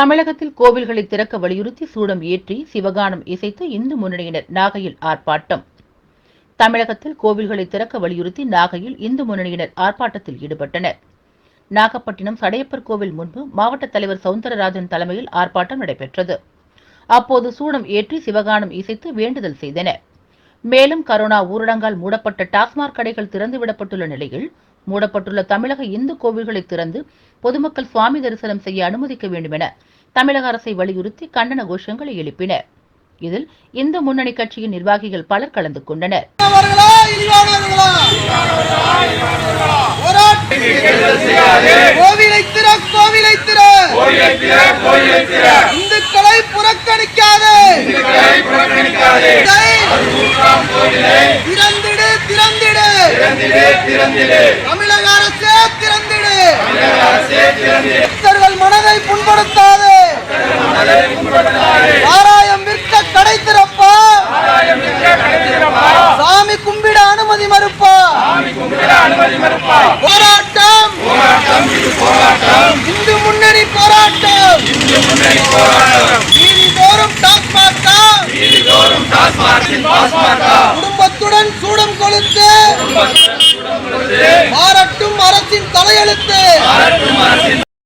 தமிழகத்தில் கோவில்களை திறக்க வலியுறுத்தி சூடம் ஏற்றி சிவகானம் இசைத்து இந்து முன்னணியினர் நாகையில் ஆர்ப்பாட்டம். தமிழகத்தில் கோவில்களை திறக்க வலியுறுத்தி நாகையில் இந்து முன்னணியினர் ஆர்ப்பாட்டத்தில் ஈடுபட்டனர். நாகப்பட்டினம் சடையப்பர் கோவில் முன்பு மாவட்ட தலைவர் சவுந்தரராஜன் தலைமையில் ஆர்ப்பாட்டம் நடைபெற்றது. அப்போது சூடம் ஏற்றி சிவகானம் இசைத்து வேண்டுதல் செய்தனர். மேலும் கரோனா ஊரடங்கால் மூடப்பட்ட டாஸ்மாக் கடைகள் திறந்துவிடப்பட்டுள்ள நிலையில் மூடப்பட்டுள்ள தமிழக இந்து கோவில்களை திறந்து பொதுமக்கள் சுவாமி தரிசனம் செய்ய அனுமதிக்க வேண்டும் என தமிழக அரசை வலியுறுத்தி கண்டன கோஷங்களை எழுப்பினர். இதில் இந்து முன்னணி கட்சியின் நிர்வாகிகள் பலர் கலந்து கொண்டனர். அவர்களா இழிவானவர்களா போராட்ட- கோவிலை திற கோவிலை திற. இந்துக்களை புறக்கணிக்காதே. இதை திறந்திடு திறந்திடு. தமிழக அரசே திறந்திடு. பக்தர்கள் மனதை புண்படுத்தாதே. சாராயம் விற்க கடை திறப்பா. சாமி கும்பிட அனுமதி மறுப்பா. போராட்டம் இந்து முன்னணி போராட்டம் நீதிதோறும் டாஸ்மாகா குடும்பத்துடன் சூடம் கொளுத்து மாறட்டும் அரசின் தலையெழுத்து.